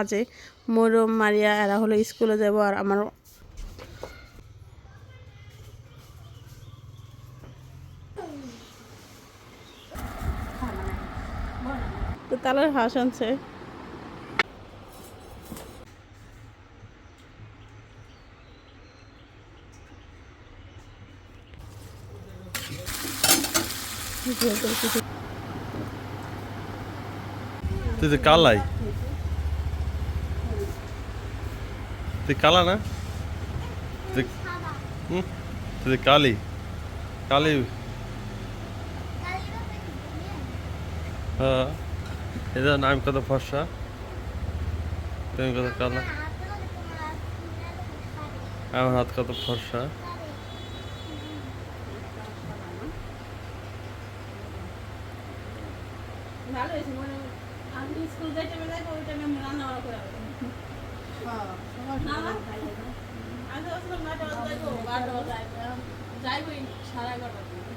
আছে মরম মারিয়া এরা হলো স্কুলে যাব আর আমার তো তালের হাঁস আনছে। তুই তো কালাই? তুই কালা না? তুই কালি? কালি। হ্যাঁ। নাম কত ফর্সা? তুমি কত কালা? আমার হাত কত ফর্সা? হয়েছে মানে আমি স্কুল যাইতে যাইবো ওই টাইমে আমি রান্না বান্না করে। আমি তো ভাবছিলাম নয়টা বাজে যাইবো, বারোটা বাজে যাইবো। যাইবোই সাড়ে এগারোটার দিকে।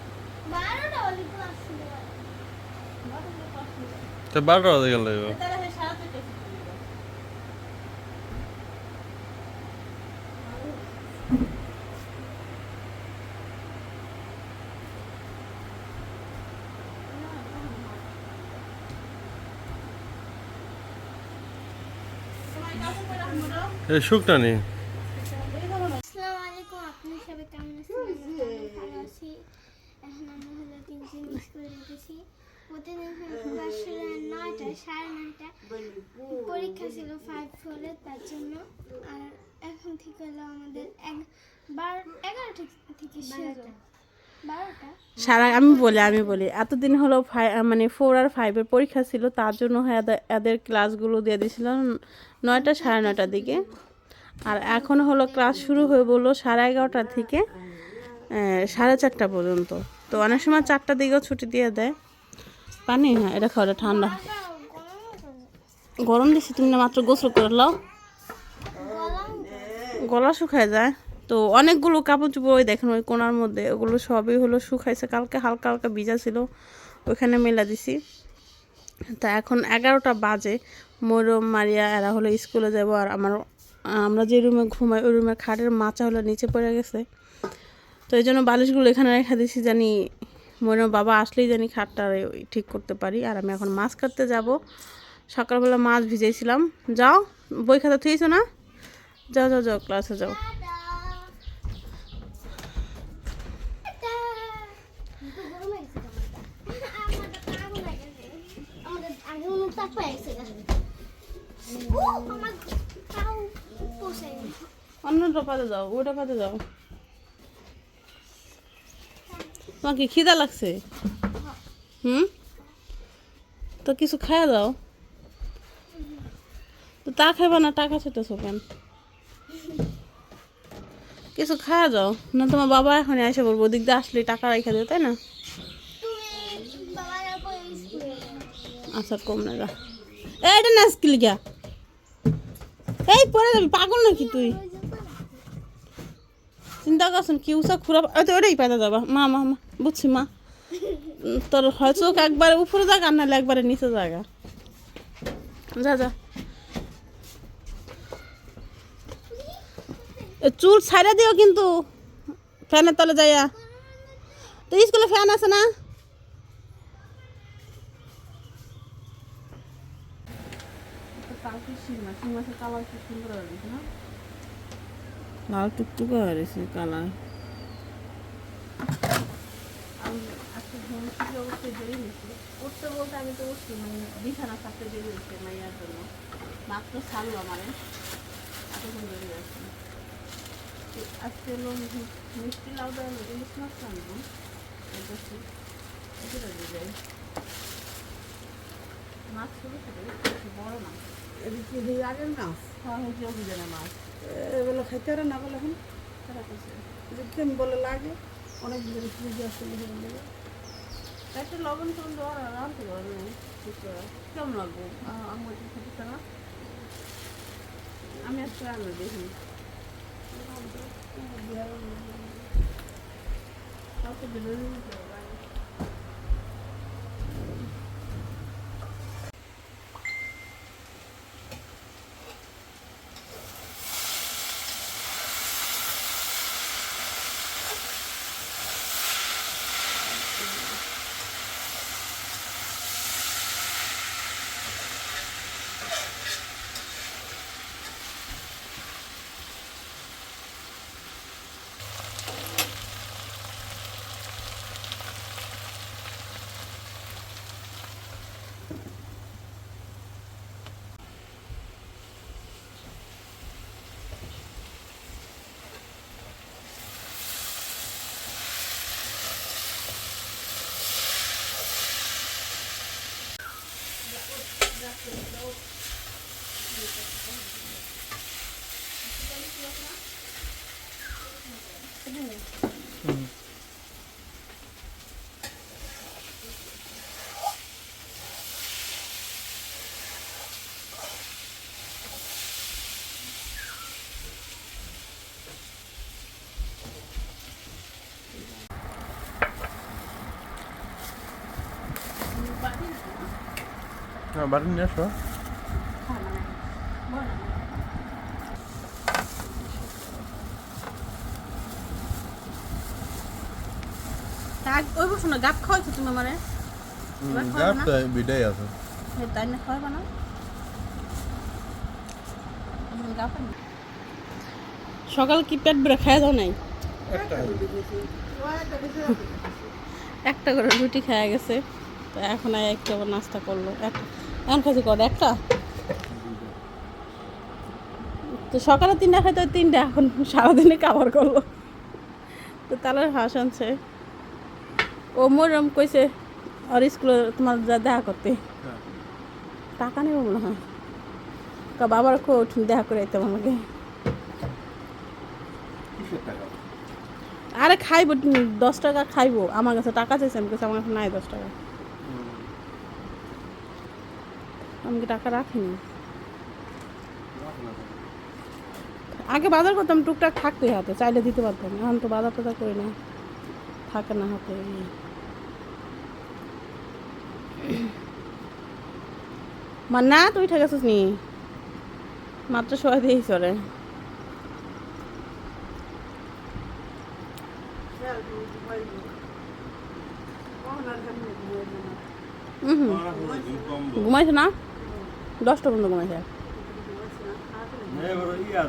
তো বারোটা বাজে গেল তাহলে সেই সাড়ে চারটায় ছুটি দিবে। তোমার কাপড় পরে রাখব না? এ শুকনা নেই আসসালামু আলাইকুম আপনি সবাই কেমন আছেন আমি অনেক ভালো আছি এখন আমরা হলো তিনজন স্কুলে যেতেছি প্রতিদিন ক্লাস ছিল নয়টা সাড়ে নয়টা। পরীক্ষা ছিল ফাইভ ফোরে তার জন্য। আর এখন থেকে হলো আমাদের বারো এগারোটা থেকে শুরু। সারা আমি বলি আমি বলি। এতদিন হলো মানে ফোর আর ফাইভের পরীক্ষা ছিল, তার জন্য হ্যাঁ এদের- এদের ক্লাসগুলো দিয়ে দিয়েছিল নয়টা সাড়ে নয়টার দিকে। আর এখন হলো ক্লাস শুরু হয়ে বলল সাড়ে এগারোটা থেকে সাড়ে চারটা পর্যন্ত। তো অনেক সময় চারটার দিকেও ছুটি দিয়ে দেয়। পানি? হ্যাঁ এটা খাওয়া ঠান্ডা। গরম দিছি, তুমি না মাত্র গোসল করে লাও গলা শুকায় যায়। তো অনেকগুলো কাপড় চোপড় ওই দেখেন ওই কোনার মধ্যে, ওগুলো সবই হলো শুকাইছে। কালকে হালকা হালকা ভিজা ছিল, ওইখানে মেলা দিছি। তা এখন এগারোটা বাজে, মরম, মারিয়া, এরা হলো স্কুলে যাব আর আমার, আমরা যে রুমে ঘুমাই, ওই রুমের খাটের মাচা হলো নিচে পড়ে গেছে। তো এই জন্য বালিশগুলো এখানে রেখে দিছি জানি মরম বাবা আসলেই জানি খাটটা ঠিক করতে পারি। আর আমি এখন মাছ কাটতে যাব। সকালবেলা মাছ ভিজেছিলাম। যাও, বই খাতা থুয়েছো না? যাও যাও যাও, ক্লাসে যাও। পোষায় অন্যটা পাতে যাও ওটা পাতে যাও তোমার কি খিদা লাগছে? হুম তো কিছু খাইয়া দাও। তো তা খাইবা না টাকা ছেটেছো কেন কিছু খাওয়া যাও না তোমার বাবা এখন এসে বলব, ওদিক দিয়ে আসলে টাকা রেখে দেবে তাই না তুমি বাবার পরে স্কুলে আচ্ছা কম না এটা না স্কিল গিয়া এই পরে যাবি, পাগল নাকি তুই? চিন্তা করছেন কি উষা খুঁড়া ওটাই পাতা যাবা। মা মা বুঝছি, মা। তোর হয় চোখ একবারে উপরে জায়গা আর নাহলে একবারে নিচে জায়গা যা যা। চুল ছাইড়া দিও কিন্তু, ফ্যানের তলে যাইয়া। তো স্কুলে ফ্যান আছে না? মাছের কালার কি সুন্দর হয়েছে না লাল টুকটুকে হয়েছে কালার। আমি আজকে উঠতে বলতে আমি তো উঠছি মানে বিছানা থাকতে দেরি হয়েছে মাইয়ার জন্য। মাত্র ছাড়লো আমারে। এতক্ষণ দেরি আছে আজকে হলো মিষ্টি লাউ দেওয়া ইলিশ মাছ আনব এটা এটা দিয়ে যাই। মাছ বড় মাছ। এদিকে এই আগের মাছ। খাওয়া হয়েছে অভিযানের মাছ। এগুলো খাইতে পারে না বলে এখন? খারাপ আছে যদি আমি বলে লাগে অনেক দিন ফ্রিজে আসলে হয়ে একটা লবণ টবণ দেওয়া রাখতে পারবে কেমন লাগবো? আমার খেতে না। আমি আজকে রান্না দেখি। কাউকে বেরোলে বাড়ি নিয়ে আসো। ওই বসো না গাপ খাওয়াইছো তুমি আমারে? এবার খাওয়াবে না? গাপটা বিটাই আছে। হে, তাই না খাওয়াবে না? এখন সকাল কি পেট বেড়ে খাওয়া দাও নাই? একটা। করে রুটি খাওয়া গেছে। তো এখন আর একটু আবার নাস্তা করল। এক- এখন খাইছে কটা একটা? তো সকালে তিনটা খাইতে তিনটা এখন সারাদিনে কাবার করল। তো তাহলে হাঁস আনছে। ও মরম কইছে আর স্কুলে তোমার যা দেখা করতে। টাকা নেব মনে হয়। কা বাবার খুব দেখা করে আইতাম আমাকে। আরে খাইবো দশ টাকা খাইবো। আমার কাছে টাকা চাইছে আমি কাছে আমার কাছে নাই দশ টাকা। আমি টাকা রাখিনি? আগে বাজার করতাম, টুকটাক থাকতে হাতে, চাইলে দিতে পারতাম, এখন তো বাজার টাজার করি না, থাকে না হাতে। মা, না, তুই ঠিক আছিস নি? মাত্র সবাই ওরে হুম। ঘুমাইছে না? দশটা পর্যন্ত ঘুমাইছে।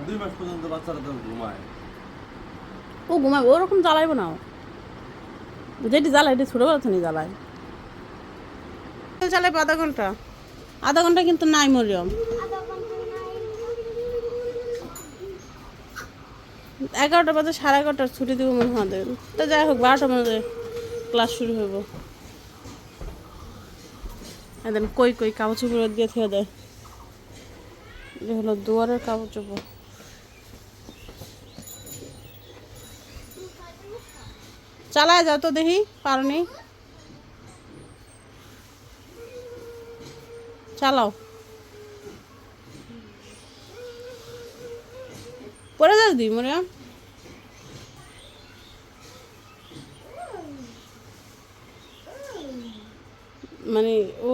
দুই মাস পর্যন্ত বাচ্চারা তো ঘুমায় ও ঘুমাবে ওরকম জ্বালাইবো না যেটি জ্বালায় এটি ছোটো বেলা থেকে জ্বালায় চালাইবো আধা ঘণ্টা। আধা ঘণ্টা কিন্তু নাই মরিয়ম। এগারোটা বাজে সাড়ে এগারোটার ছুটি দিব মনে হয়। তো যাই হোক বারোটা মধ্যে ক্লাস শুরু হইব। একদিন কই কই কাপড় চোপড় দিয়ে থেকে দেয়। এটা হলো দুয়ারের কাপড় চোপড়। চালায় যাও তো দেখি, পারনি? চালাও। পরে যাস দি, মরিয়া। মানে ও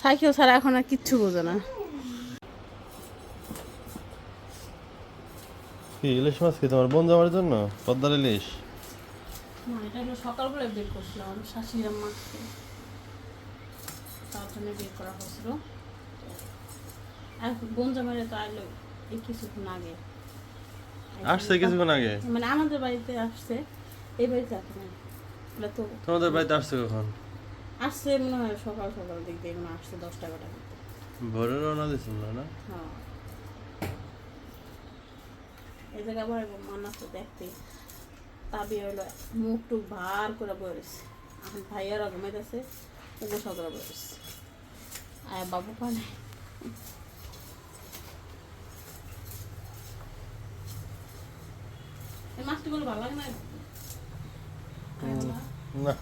সাইকেল ছাড়া এখন আর কিচ্ছু বোঝে না। কি ইলিশ মাছ কি তোমার বোন যাওয়ার জন্য? পদ্মার ইলিশ? না এটা হলো সকালবেলা বের করছিলাম আমার শাশুড়ি মাছকে তার জন্য বের করা হয়েছিল। আর বোন জামাইরা তো আইলো এই কিছুক্ষণ আগে। আসছে কিছুক্ষণ আগে? মানে আমাদের বাড়িতে আসছে এই বাড়িতে আসে না। তো তোমাদের বাড়িতে আসছে কখন? আসছে মনে হয় সকাল সকাল দিক দিয়ে মনে আসছে দশটা এগারোটা দিতে ভোরে রওনা দিছিল না? হ্যাঁ। জায়গা আবার মানুষ তো দেখতে। তাবি হলো মুখ টুক ভার করে বয়েছে এখন ভাইয়ারা ঘুমাইতেছে উপসা করে বয়েছে আর বাবু এই মাছটি বলে ভালো লাগে না? না।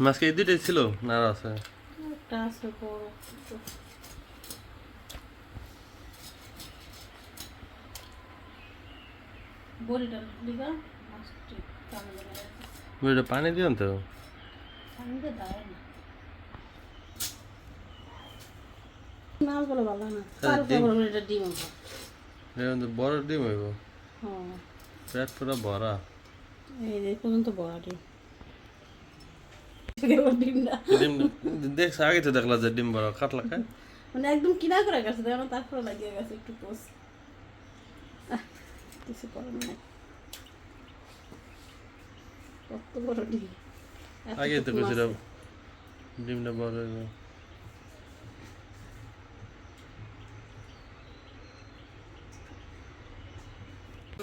মাছকে এই দুইটাই ছিল না আছে? বড়িটা পানি দিও তো। হ্যাঁ, বড় ডিম হইব। হ্যাঁ। পেট পুরো ভরা। এই পর্যন্ত বড় ডিম। ডিম দেখছ আগে তো দেখলা যে ডিম বড় কাটলা খায় মানে একদম কিনা করে গেছে দেখো তারপরে লাগিয়ে গেছে একটু পোস কিছু করার নাই কত বড় ডিম এত আগে তো টুকু কইছিলাম মাছে। ডিমটা বড় হইব তো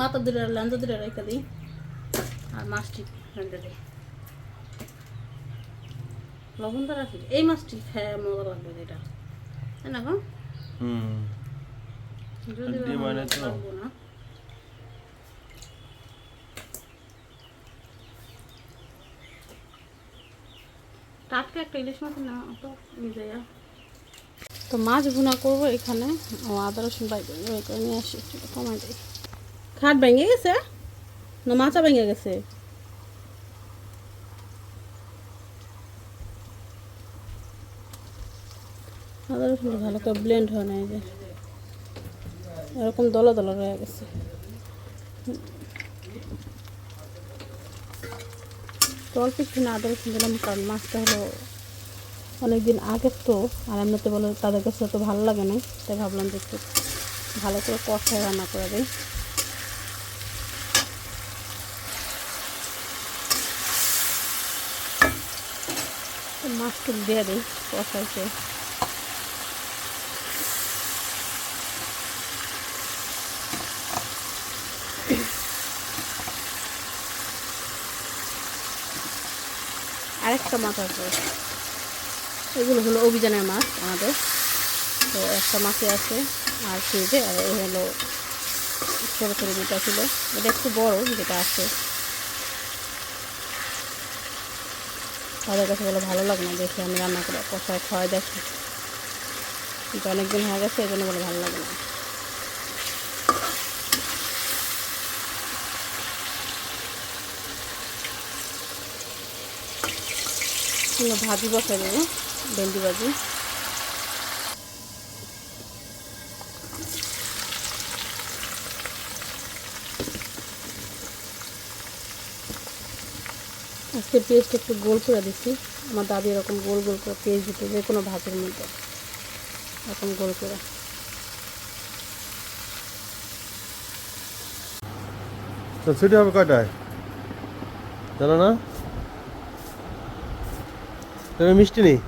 মাথা দূরে লেঞ্জা দূরে রেখে দিই। আর মাছটি রেঁধে দিই। লবণটা রাখি। এই মাছটি খেয়ে মজা লাগবে এটা তাই না যদি টাটকা একটা ইলিশ মাছ না তো মাছ ভুনা করব এখানে। ও আদা রসুন বাইরে নিয়ে আসি একটু কমাই দেয় খাট ভেঙে গেছে, না মাচা ভেঙে গেছে? আদা রসুন ভালো করে ব্লেন্ড হয় না যে। এরকম দলা দলা রয়ে গেছে। অল্প একটু না আদা রসুন দিলাম, কারণ মাছটা হলো অনেকদিন আগের তো, আর এমনিতে বলে তাদের কাছে তো ভালো লাগে না, তাই ভাবলাম যে একটু ভালো করে কষায় রান্না করে দিই। মাছটুক দিয়ে দিই কষাইতে। আরেকটা মাছ আছে। এগুলো হলো অভিযানের মাছ আমাদের। তো একটা মাছই আছে আর ফ্রিজে আর এই হলো ছোটো ছোটো দুটা ছিল। এটা একটু বড়, যেটা আছে। তাদের কাছে বলে ভালো লাগে না দেখে আমি রান্না করে কষায় খাওয়াই দেখি। কিন্তু অনেকদিন হয়ে গেছে এই জন্য বলে ভালো লাগে না। ভাজি বসাই দেবো, ভেন্ডি ভাজি। আজকে পেস্ট একটু গোল করে দিচ্ছি। আমার দাদি এরকম গোল গোল করে পেস্ট দিতে, যে কোনো ভাতের মধ্যে। এরকম গোল করে। তো ছুটি হবে কয়টায়? জানো না? তুমি মিষ্টি নেই?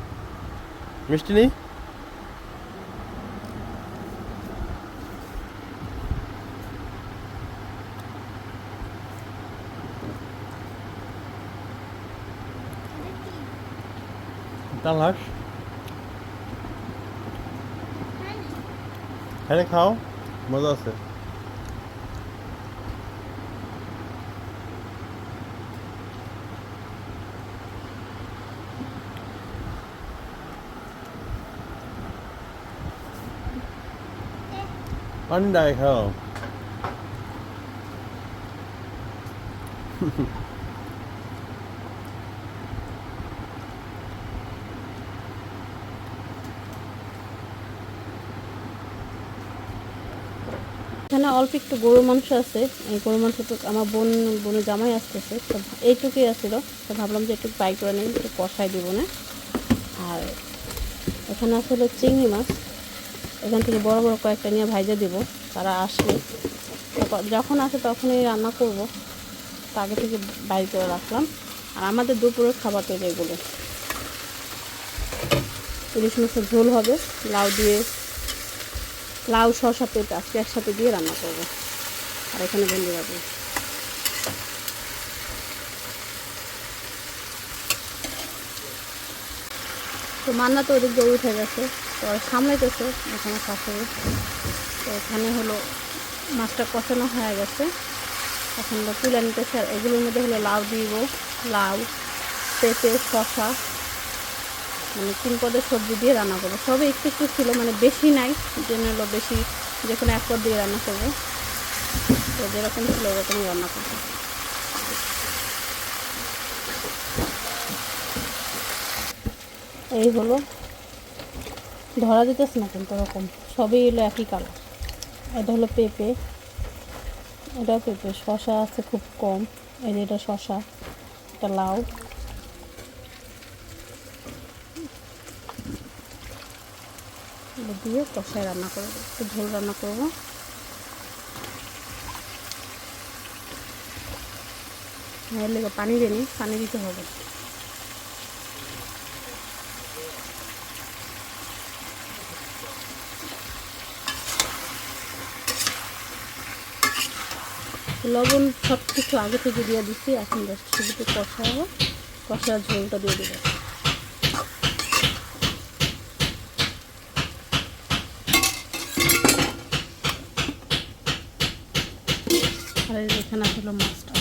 মিষ্টি নেই? তালহাস হ্যাঁ খাও মজা আছে পানি ডাকে খাও এখানে অল্প একটু গরু মাংস আছে। এই গরু মাংসটুকু আমার বোন, বোনের জামাই আসতেছে। তো এইটুকুই আসছিল তো ভাবলাম যে একটু ফ্রাই করে নিই, একটু কষাই দিব না। আর এখানে আসলে চিংড়ি মাছ। এখান থেকে বড় বড় কয়েকটা নিয়ে ভাইজে দিব। তারা আসলে যখন আসে তখনই রান্না করব। তো আগে থেকে বাইর করে রাখলাম। আর আমাদের দুপুরের খাবার তো এগুলো। ইলিশ মাছের ঝোল হবে। লাউ দিয়ে লাউ, শসা, পেঁপে, আজকে একসাথে দিয়ে রান্না করব। আর এখানে ভেন্ডি রাখব তো মান্না তো ওদিক দিয়ে উঠে গেছে, তো সামলাইতেছে এখানে শাশুড়ি। তো এখানে হলো মাছটা কষানো হয়ে গেছে। এখন তুলে নিতেছে, আর এগুলোর মধ্যে হলো লাউ দিব, লাউ, পেঁপে, শসা মানে তিন পদের সবজি দিয়ে রান্না করব। সবই একটু একটু ছিল মানে বেশি নাই জন্য হলো বেশি যে কোনো এক পদ দিয়ে রান্না করব। তো যেরকম ছিল ওরকমই রান্না করব। এই হলো। ধরা দিতেছে না কিন্তু ওরকম। সবই হলো একই কালার এটা হলো পেঁপে। এটা পেঁপে। শশা আছে খুব কম। এই যে এটা শশা এটা লাউ। দিয়ে কষায় রান্না করব একটু ঝোল রান্না করব। এর লেগে পানি দিই পানি দিতে হবে। লবণ সব কিছু আগে থেকে দিয়ে দিচ্ছি, এখন জাস্ট শুধু একটু কষাবো, কষার ঝোলটা দিয়ে দেবো। এখানে আসলে মাছটা।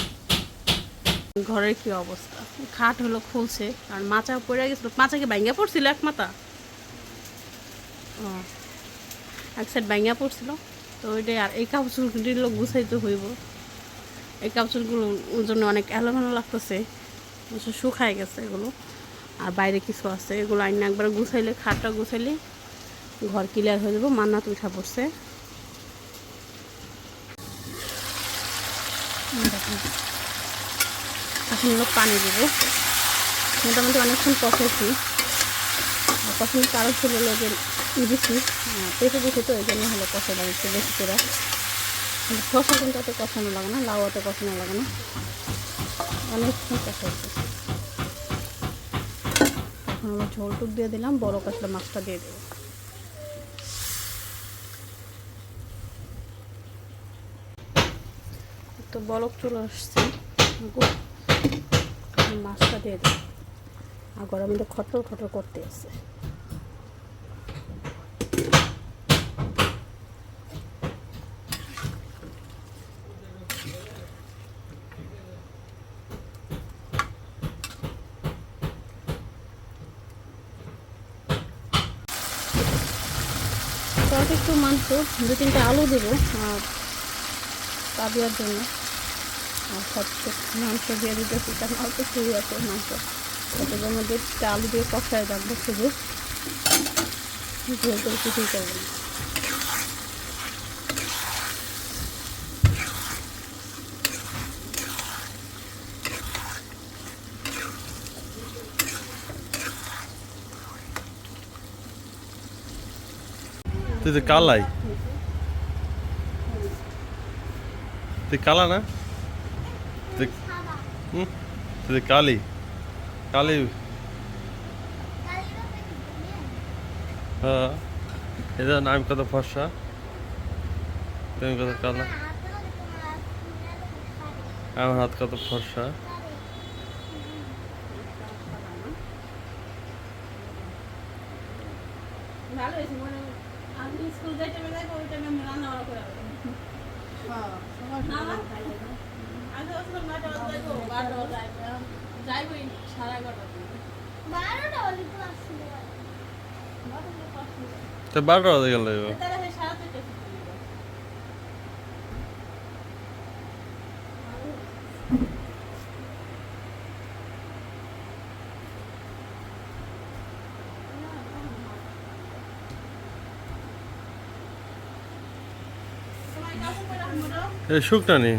ঘরের কি অবস্থা? খাট হলো খুলছে, আর মাচা পড়ে গেছিল। মাচাকে ভাঙ্গা পড়ছিল এক মাথা? এক সাইড ভাঙ্গা পড়ছিল। তো ওইটাই, আর এই কাপড়গুলো গুছাইতে হইব। এই কাপড়গুলো জন্য অনেক এলোমেলো লাগতেছে। শুকায় গেছে এগুলো। আর বাইরে কিছু আছে। এগুলো আইনে একবার গুছাইলে, খাটটা গুছাইলে ঘর ক্লিয়ার হয়ে যাব। মান্নাত উঠা পড়ছে এই দেখুন। এখন হলো পানি দেবো। মোটামুটি অনেকক্ষণ কষেছি। আর কষানোর কারণ ছিল যে বেশি পেঁপে বেশি তো, এই জন্য হলো কষানো একটু বেশি করে। শসা কিন্তু অত কষানো লাগে না, লাউ অত কষানো লাগে না। অনেকক্ষণ কষাইছি। এখন হলো ঝোল টুক দিয়ে দিলাম, বড় কাতলা মাছটা দিয়ে দেবো। তো বলক চলে আসছে। মাছটা দিয়ে দিই। আর গরমের মধ্যে খটর খটর করতে আছে। একটু মাংস দু তিনটা আলু দেবো আর তা দেওয়ার জন্য। আর সব মাংস দিয়ে দিতেছি, কারণ অল্প শুরু আছে মাংস। ওটার মধ্যে আলু দিয়ে কষায় রাখব শুধু। ঝোল করে কিছুই করব না তুই তো কালাই। তুই কালা না? হুম? তো কালি কালি। হ্যাঁ এদের নাম কত ফর্সা? তুমি কত কালা? আমার হাত কত ফর্সা? ভালো হয়েছে মানে আমি স্কুল যাই টাইমে যাই আমি রান্না করে বারোটা বাজে যাইবো। এখন যাইবোই সাড়ে এগারোটার দিকে। বারোটা হলে ক্লাস ছিল বারোটা থেকে পাঁচটা। তো বারোটা বাজে গেল তাহলে সেই সাড়ে চারটায় ছুটি দিবে। তোমার কাপড় পরে রাখব তো? এ শুকনা নেই।